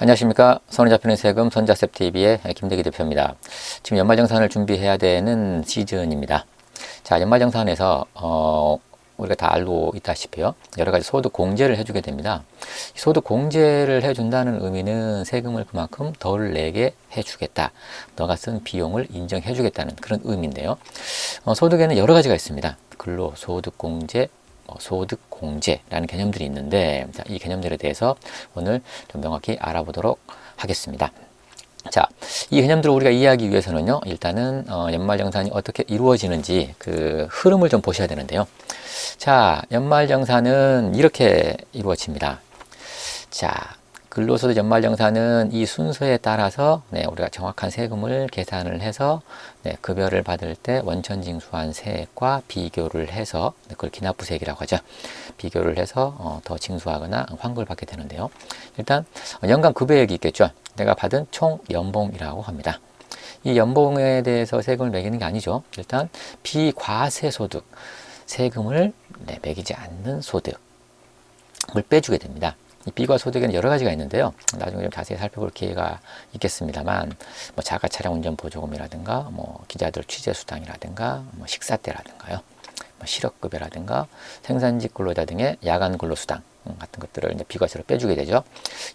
안녕하십니까. 손에 잡히는 세금 손자셉 TV의 김대기 대표입니다. 지금 연말정산을 준비해야 되는 시즌입니다. 자, 연말정산에서 어, 우리가 다 알고 있다시피요. 여러 가지 소득 공제를 해주게 됩니다. 소득 공제를 해준다는 의미는 세금을 그만큼 덜 내게 해주겠다. 너가 쓴 비용을 인정해주겠다는 그런 의미인데요. 어, 소득에는 여러 가지가 있습니다. 근로소득 공제, 뭐 소득 공제라는 개념들이 있는데 자, 이 개념들에 대해서 오늘 좀 명확히 알아보도록 하겠습니다. 자, 이 개념들을 우리가 이해하기 위해서는요, 일단은 어, 연말정산이 어떻게 이루어지는지 그 흐름을 좀 보셔야 되는데요. 자, 연말정산은 이렇게 이루어집니다. 자, 근로소득 연말정산은 이 순서에 따라서 네, 우리가 정확한 세금을 계산을 해서 네, 급여를 받을 때 원천징수한 세액과 비교를 해서 네, 그걸 기납부세액이라고 하죠. 비교를 해서 어, 더 징수하거나 환급을 받게 되는데요. 일단 연간 급여액이 있겠죠. 내가 받은 총 연봉이라고 합니다. 이 연봉에 대해서 세금을 매기는 게 아니죠. 일단 비과세 소득, 세금을 네, 매기지 않는 소득을 빼주게 됩니다. 이 비과 소득에는 여러 가지가 있는데요. 나중에 좀 자세히 살펴볼 기회가 있겠습니다만, 뭐 자가 차량 운전 보조금이라든가, 뭐 기자들 취재 수당이라든가, 뭐 식사 때라든가요, 뭐 실업급여라든가, 생산직 근로자 등의 야간 근로 수당 같은 것들을 이제 비과세로 빼주게 되죠.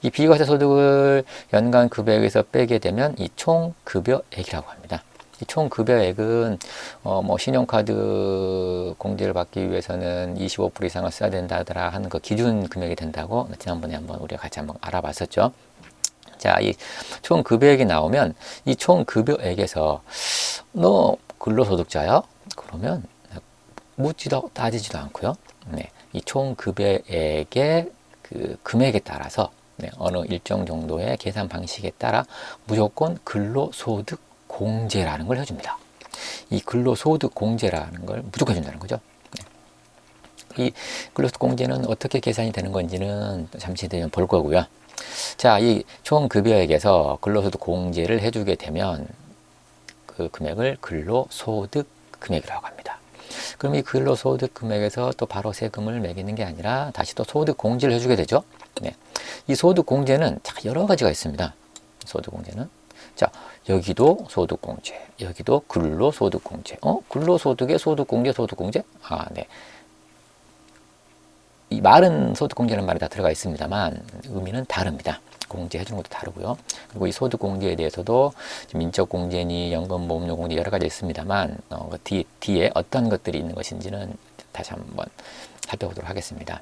이 비과세 소득을 연간 급여액에서 빼게 되면 이 총 급여액이라고 합니다. 이총 급여액은 어 뭐 신용카드 공제를 받기 위해서는 25% 이상을 써야 된다더라 하는 그 기준 금액이 된다고 지난번에 한번 우리가 같이 한번 알아봤었죠. 자, 이 총 급여액이 나오면 이 총 급여액에서 너 근로소득자야? 그러면 묻지도 따지지도 않고요. 네, 이 총 급여액의 그 금액에 따라서 네, 어느 일정 정도의 계산 방식에 따라 무조건 근로소득 공제라는 걸 해줍니다. 이 근로소득 공제라는 걸 무조건 해준다는 거죠. 네. 이 근로소득 공제는 어떻게 계산이 되는 건지는 잠시 뒤에 볼 거고요. 자, 이 총 급여액에서 근로소득 공제를 해주게 되면 그 금액을 근로소득 금액이라고 합니다. 그럼 이 근로소득 금액에서 또 바로 세금을 매기는 게 아니라 다시 또 소득 공제를 해주게 되죠. 네. 이 소득 공제는 여러 가지가 있습니다. 소득 공제는 자 여기도 소득 공제, 여기도 근로 소득 공제. 어 근로 소득에 소득 공제, 소득 공제? 아 네. 이 말은 소득 공제는 말이 다 들어가 있습니다만 의미는 다릅니다. 공제해 주는 것도 다르고요. 그리고 이 소득 공제에 대해서도 민적 공제니 연금 보험료 공제 여러 가지 있습니다만 어, 그 뒤, 뒤에 어떤 것들이 있는 것인지는 다시 한번 살펴보도록 하겠습니다.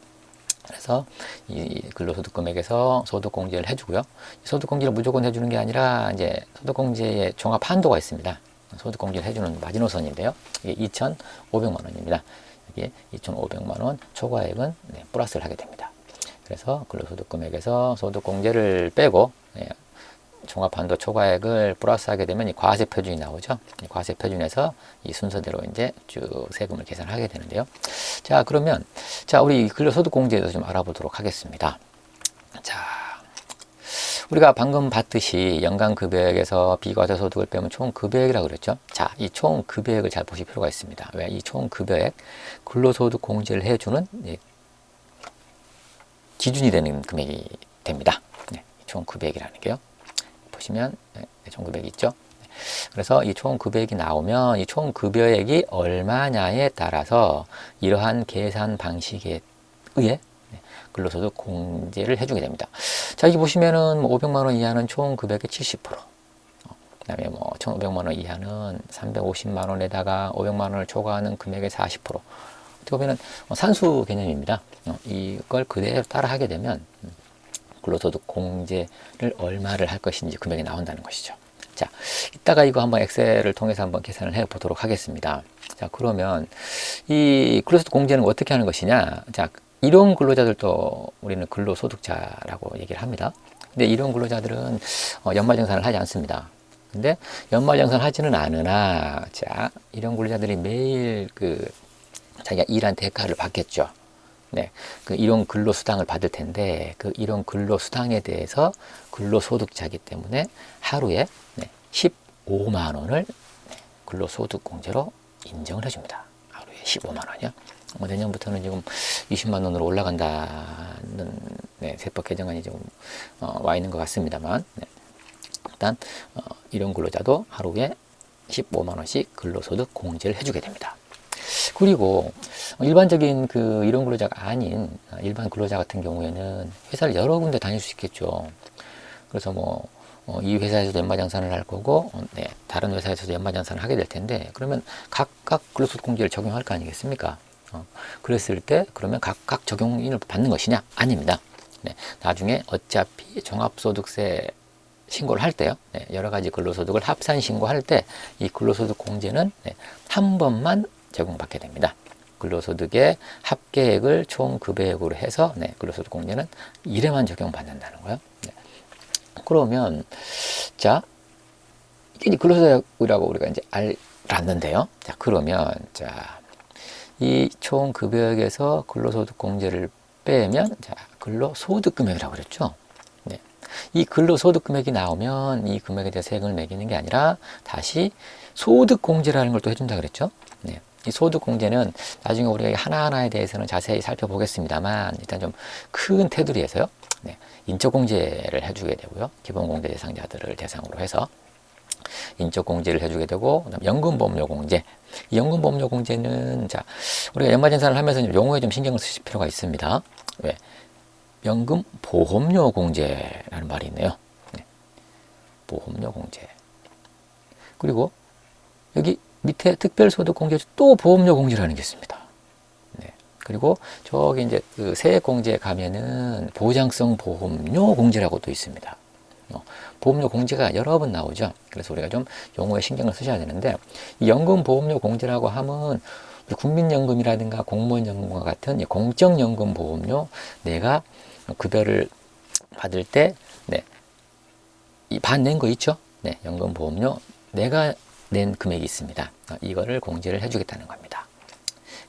그래서 이 근로소득 금액에서 소득 공제를 해주고요. 소득 공제를 무조건 해주는 게 아니라 이제 소득 공제의 종합 한도가 있습니다. 소득 공제를 해주는 마지노선인데요. 이게 2,500만 원입니다. 여기에 2,500만 원 초과액은 네, 플러스를 하게 됩니다. 그래서 근로소득 금액에서 소득 공제를 빼고 네, 종합한도 초과액을 플러스하게 되면 이 과세 표준이 나오죠. 이 과세 표준에서 이 순서대로 이제 쭉 세금을 계산하게 되는데요. 자 그러면 자 우리 근로소득 공제에 대해서 좀 알아보도록 하겠습니다. 자 우리가 방금 봤듯이 연간 급여액에서 비과세 소득을 빼면 총 급여액이라고 그랬죠. 자, 이 총 급여액을 잘 보실 필요가 있습니다. 왜? 이 총 급여액 근로소득 공제를 해주는 기준이 되는 금액이 됩니다. 네, 총 급여액이라는 게요. 보시면 네, 총 급여액이 있죠. 그래서 이 총 급여액이 나오면 이 총 급여액이 얼마냐에 따라서 이러한 계산 방식에 의해 근로소득 공제를 해주게 됩니다. 자, 여기 보시면은 뭐 500만 원 이하는 총 금액의 70%. 어, 그다음에 뭐 1,500만 원 이하는 350만 원에다가 500만 원을 초과하는 금액의 40%. 어떻게 보면은 뭐 산수 개념입니다. 어, 이걸 그대로 따라 하게 되면 음, 근로소득 공제를 얼마를 할 것인지 금액이 나온다는 것이죠. 자, 이따가 이거 한번 엑셀을 통해서 한번 계산을 해 보도록 하겠습니다. 자, 그러면 이 근로소득 공제는 어떻게 하는 것이냐? 자, 이런 근로자들도 우리는 근로소득자라고 얘기를 합니다. 근데 이런 근로자들은 어, 연말정산을 하지 않습니다. 근데 연말정산 하지는 않으나, 자, 이런 근로자들이 매일 그 자기가 일한 대가를 받겠죠. 네. 그 이런 근로수당을 받을 텐데, 그 이런 근로수당에 대해서 근로소득자이기 때문에 하루에 네, 15만 원을 네, 근로소득공제로 인정을 해줍니다. 하루에 15만 원이요. 뭐 내년부터는 지금 20만 원으로 올라간다는 네, 세법 개정안이 지금 어, 와 있는 것 같습니다만 네. 일단 어, 이런 근로자도 하루에 15만 원씩 근로소득 공제를 해주게 됩니다. 그리고 일반적인 그 이런 근로자가 아닌 일반 근로자 같은 경우에는 회사를 여러 군데 다닐 수 있겠죠. 그래서 뭐, 어, 이 회사에서도 연마장산을 할 거고, 어, 네, 다른 회사에서도 연마장산을 하게 될 텐데, 그러면 각각 근로소득 공제를 적용할 거 아니겠습니까? 어, 그랬을 때, 그러면 각각 적용인을 받는 것이냐? 아닙니다. 네, 나중에 어차피 종합소득세 신고를 할 때요. 네, 여러 가지 근로소득을 합산 신고할 때 이 근로소득 공제는 네, 한 번만 적용받게 됩니다. 근로소득의 합계액을 총 급여액으로 해서 네, 근로소득 공제는 1회만 적용받는다는 거예요. 네. 그러면 자 이게 근로소득이라고 우리가 이제 알았는데요. 자 그러면 자 이 총 급여액에서 근로소득 공제를 빼면 자 근로소득 금액이라고 그랬죠. 이 근로소득 금액이 나오면 이 금액에 대해 세금을 매기는 게 아니라 다시 소득 공제라는 걸 또 해준다 그랬죠. 네. 이 소득공제는 나중에 우리가 하나하나에 대해서는 자세히 살펴보겠습니다만 일단 좀 큰 테두리에서요. 네. 인적공제를 해주게 되고요. 기본공제 대상자들을 대상으로 해서 인적공제를 해주게 되고 연금보험료공제 이 연금보험료공제는 자 우리가 연말정산을 하면서 용어에 좀 신경을 쓰실 필요가 있습니다. 왜? 연금 보험료 공제라는 말이 있네요. 네. 보험료 공제. 그리고 여기 밑에 특별소득 공제 또 보험료 공제라는 게 있습니다. 네. 그리고 저기 이제 그 세액 공제 가면은 보장성 보험료 공제라고도 있습니다. 어, 보험료 공제가 여러 번 나오죠. 그래서 우리가 좀 용어에 신경을 쓰셔야 되는데 이 연금 보험료 공제라고 하면 국민연금이라든가 공무원연금과 같은 공적연금 보험료 내가 급여를 받을 때, 네, 이 반낸 거 있죠? 네, 연금 보험료 내가 낸 금액이 있습니다. 어, 이거를 공제를 해주겠다는 겁니다.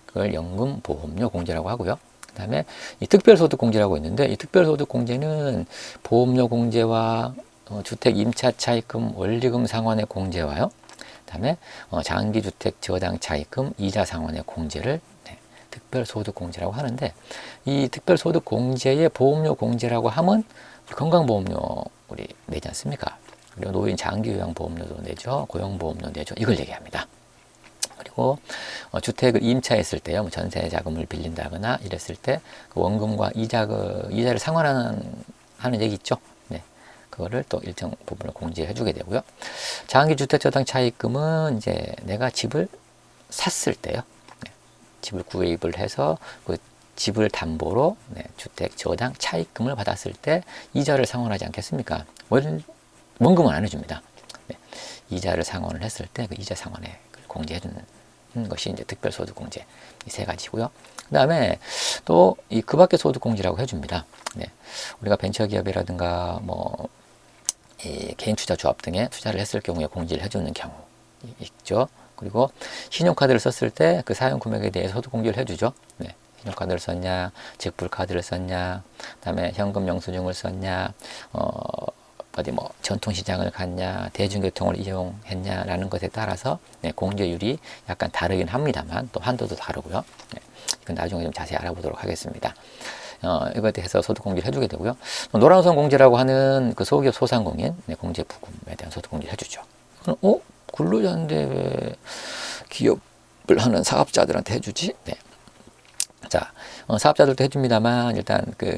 그걸 연금 보험료 공제라고 하고요. 그 다음에 이 특별소득 공제라고 있는데 이 특별소득 공제는 보험료 공제와 어, 주택 임차 차입금 원리금 상환의 공제와요. 그 다음에 어, 장기 주택 저당 차입금 이자 상환의 공제를 특별소득 공제라고 하는데 이 특별소득 공제의 보험료 공제라고 하면 건강보험료 우리 내지 않습니까? 그리고 노인 장기 요양 보험료도 내죠. 고용 보험료 내죠. 이걸 얘기합니다. 그리고 어, 주택을 임차했을 때요, 뭐 전세 자금을 빌린다거나 이랬을 때그 원금과 이자 그 이자를 상환하는 하는 얘기 있죠. 네, 그거를 또 일정 부분을 공제해 주게 되고요. 장기 주택 저당 차입금은 이제 내가 집을 샀을 때요, 집을 구입을 해서 그 집을 담보로 네, 주택 저당 차입금을 받았을 때 이자를 상환하지 않겠습니까? 원, 원금은 안 해줍니다. 네, 이자를 상환을 했을 때 그 이자 상환에 공제해주는 것이 이제 특별소득공제 이 세 가지고요. 그 다음에 또 이 그 밖의 소득공제라고 해줍니다. 네, 우리가 벤처기업이라든가 뭐 개인 투자 조합 등에 투자를 했을 경우에 공제를 해주는 경우 있죠. 그리고 신용카드를 썼을 때 그 사용 금액에 대해서 소득 공개를 해주죠. 네. 신용카드를 썼냐, 직불카드를 썼냐, 그다음에 현금 영수증을 썼냐, 어, 어디 뭐 전통시장을 갔냐, 대중교통을 이용했냐라는 것에 따라서 네, 공제율이 약간 다르긴 합니다만 또 한도도 다르고요. 네, 이건 나중에 좀 자세히 알아보도록 하겠습니다. 어, 이거에 대해서 소득 공제를 해주게 되고요. 노란우선 공제라고 하는 그 소기업 소상공인 네, 공제 부금에 대한 소득 공제를 해주죠. 어? 근로자인데 왜 기업을 하는 사업자들한테 해주지? 네. 자, 어, 사업자들도 해줍니다만 일단 그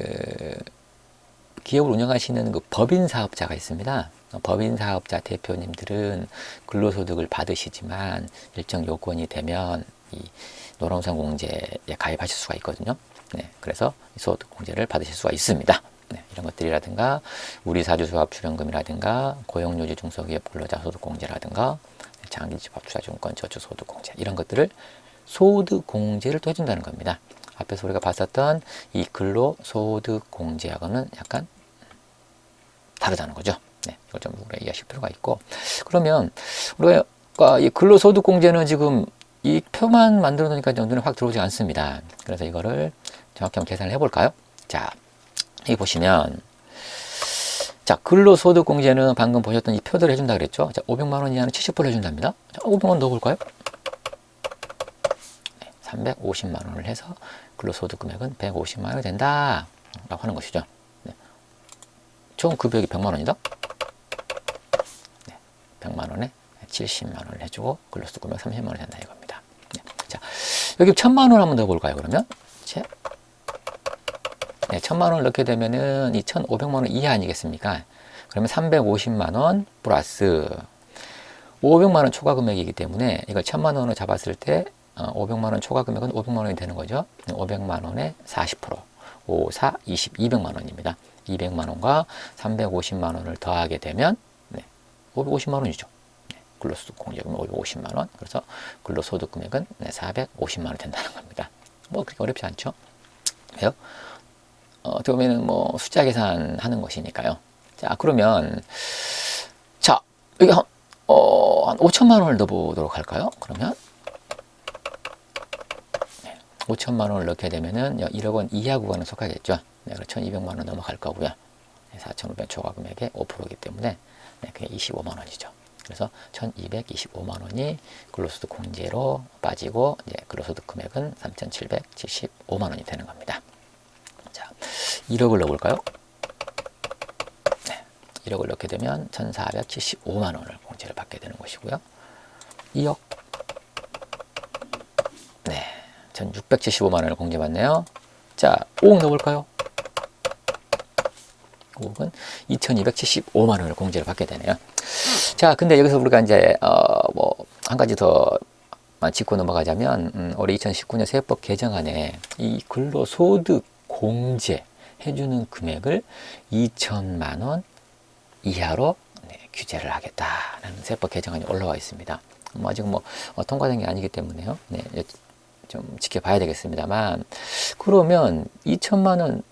기업을 운영하시는 그 법인 사업자가 있습니다. 어, 법인 사업자 대표님들은 근로소득을 받으시지만 일정 요건이 되면 이 노란우산 공제에 가입하실 수가 있거든요. 네, 그래서 소득 공제를 받으실 수가 있습니다. 네, 이런 것들이라든가 우리 사주 조합 출연금이라든가 고용유지 중소기업 근로자 소득 공제라든가 장기집합 투자증권 저축 소득 공제 이런 것들을 소득 공제를 또 해준다는 겁니다. 앞에서 우리가 봤었던 이 근로 소득 공제하고는 약간 다르다는 거죠. 네, 이걸 좀 우리가 이해하실 필요가 있고 그러면 우리가 이 근로 소득 공제는 지금 이 표만 만들어 놓으니까 눈에 확 들어오지 않습니다. 그래서 이거를 정확히 한번 계산을 해볼까요? 자, 여기 보시면 자, 근로소득공제는 방금 보셨던 이 표들을 해준다 그랬죠? 자, 500만 원 이하는 70% 해준답니다. 자, 500만 원 넣어볼까요? 네, 350만 원을 해서 근로소득 금액은 150만 원이 된다. 라고 하는 것이죠. 네. 총 급여액이 100만 원이다. 네. 100만 원에 70만 원을 해주고 근로소득 금액 30만 원이 된다 이겁니다. 네. 자, 여기 1000만 원 한번 더 볼까요, 그러면? 자, 네, 1000만 원을 넣게 되면은 이 1500만 원 이하 아니겠습니까? 그러면 350만 원 플러스 500만 원 초과 금액이기 때문에 이걸 1000만 원으로 잡았을 때 어, 500만 원 초과 금액은 500만 원이 되는 거죠. 500만 원에 40% 5, 4, 20, 200만 원입니다. 200만 원과 350만 원을 더하게 되면 네, 550만 원이죠. 네, 근로소득 공제금은 550만 원. 그래서 근로소득 금액은 네, 450만 원이 된다는 겁니다. 뭐 그렇게 어렵지 않죠. 왜요? 어, 어떻게 보면은 뭐 숫자 계산하는 것이니까요. 자, 그러면 자, 여기 한, 어, 한 5천만 원을 넣어보도록 할까요? 그러면 네, 5천만 원을 넣게 되면은 1억 원 이하 구간에 속하겠죠. 네, 그래서 1,200만 원 넘어갈 거고요. 네, 4,500 초과 금액의 5%이기 때문에 네, 그게 25만 원이죠. 그래서 1,225만 원이 근로소득 공제로 빠지고 이제 근로소득 금액은 3,775만 원이 되는 겁니다. 자, 1억을 넣어볼까요? 네, 1억을 넣게 되면 1,475만 원을 공제를 받게 되는 것이고요. 2억. 네, 1,675만 원을 공제받네요. 자, 5억 넣어볼까요? 5억은 2,275만 원을 공제를 받게 되네요. 자, 근데 여기서 우리가 이제 어, 뭐한 가지 더 짚고 넘어가자면 음, 올해 2019년 세법 개정안에 이 근로소득 공제 해주는 금액을 2천만 원 이하로 네, 규제를 하겠다라는 세법 개정안이 올라와 있습니다. 뭐 아직 뭐 어, 통과된 게 아니기 때문에요. 네, 좀 지켜봐야 되겠습니다만 그러면 2천만 원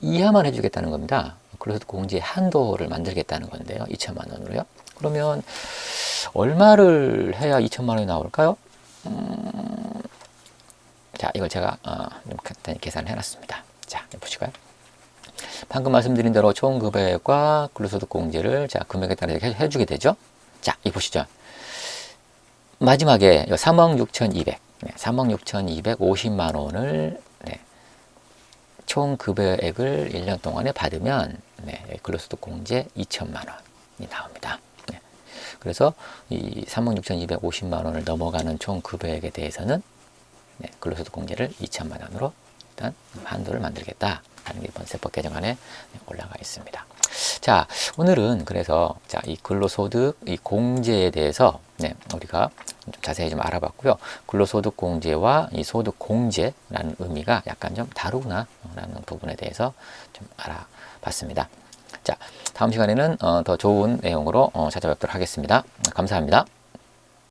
이하만 해주겠다는 겁니다. 그래서 공제 한도를 만들겠다는 건데요. 2천만 원으로요. 그러면 얼마를 해야 2천만 원이 나올까요? 음, 자, 이걸 제가 어, 좀 간단히 계산을 해놨습니다. 자, 보시고요. 방금 말씀드린 대로 총 금액과 근로소득 공제를 자 금액에 따라 해, 해주게 되죠. 자, 이 보시죠. 마지막에 3억 6,200, 네, 3억 6,250만 원을 네, 총 급여액을 1년 동안에 받으면 네, 근로소득 공제 2천만 원이 나옵니다. 네. 그래서 이 3억 6,250만 원을 넘어가는 총 급여액에 대해서는 네, 근로소득 공제를 2천만 원으로 일단 한도를 만들겠다. 하는 게 이번 세법 개정안에 올라가 있습니다. 자, 오늘은 그래서 자, 이 근로소득 이 공제에 대해서 네, 우리가 좀 자세히 좀 알아봤고요. 근로소득 공제와 이 소득 공제라는 의미가 약간 좀 다르구나라는 부분에 대해서 좀 알아봤습니다. 자, 다음 시간에는 어, 더 좋은 내용으로 어, 찾아뵙도록 하겠습니다. 감사합니다.